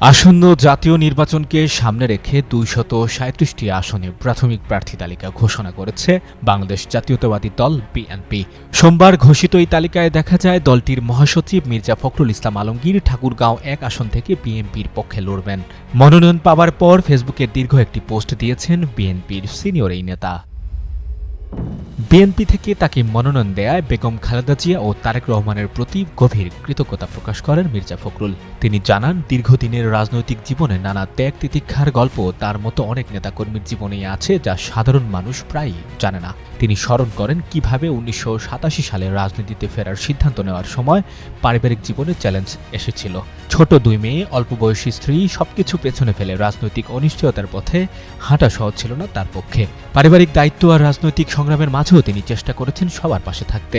আসন্ন জাতীয় নির্বাচনকে সামনে রেখে দুইশত সাঁত্রিশটি আসনে প্রাথমিক প্রার্থী তালিকা ঘোষণা করেছে বাংলাদেশ জাতীয়তাবাদী দল বিএনপি। সোমবার ঘোষিত এই তালিকায় দেখা যায়, দলটির মহাসচিব মির্জা ফখরুল ইসলাম আলমগীর ঠাকুরগাঁও এক আসন থেকে বিএনপির পক্ষে লড়বেন। মনোনয়ন পাওয়ার পর ফেসবুকে দীর্ঘ একটি পোস্ট দিয়েছেন বিএনপির সিনিয়র এই নেতা। বিএনপি থেকে তাকে মনোনয়ন দেয়ায় বেগম খালেদা জিয়া ও তারেক রহমানের প্রতি গভীর কৃতজ্ঞতা প্রকাশ করেন মির্জা ফখরুল। তিনি জানান, দীর্ঘদিনের রাজনৈতিক জীবনে নানা ত্যাগ তিতিক্ষার গল্প তার মতো অনেক নেতাকর্মীর জীবনেই আছে যা সাধারণ মানুষ প্রায়ই জানে না। তিনি স্মরণ করেন কীভাবে উনিশশো সাতাশি সালে রাজনীতিতে ফেরার সিদ্ধান্ত নেওয়ার সময় পারিবারিক জীবনে চ্যালেঞ্জ এসেছিল। ছোট দুই মেয়ে, অল্প বয়সী স্ত্রী, সবকিছু পেছনে ফেলে রাজনৈতিক অনিশ্চয়তার পথে হাঁটা সহজ ছিল না তার পক্ষে। পারিবারিক দায়িত্ব আর রাজনৈতিক সংগ্রামের মাঝেও তিনি চেষ্টা করেছেন সবার পাশে থাকতে।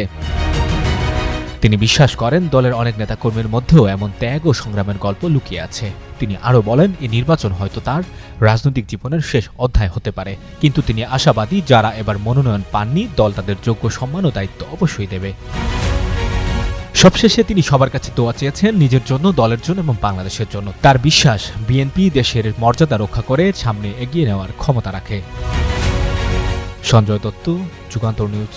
তিনি বিশ্বাস করেন দলের অনেক নেতাকর্মীর মধ্যেও এমন ত্যাগ ও সংগ্রামের গল্প লুকিয়ে আছে। তিনি আরও বলেন এই নির্বাচন হয়তো তার রাজনৈতিক জীবনের শেষ অধ্যায় হতে পারে। কিন্তু তিনি আশাবাদী, যারা এবার মনোনয়ন পাননি, দল তাদের যোগ্য সম্মান ও দায়িত্ব অবশ্যই দেবে। সবশেষে তিনি সবার কাছে দোয়া চেয়েছেন নিজের জন্য, দলের জন্য এবং বাংলাদেশের জন্য। তার বিশ্বাস, বিএনপি দেশের মর্যাদা রক্ষা করে সামনে এগিয়ে নেওয়ার ক্ষমতা রাখে। সঞ্জয় দত্ত, যুগান্তর নিউজ।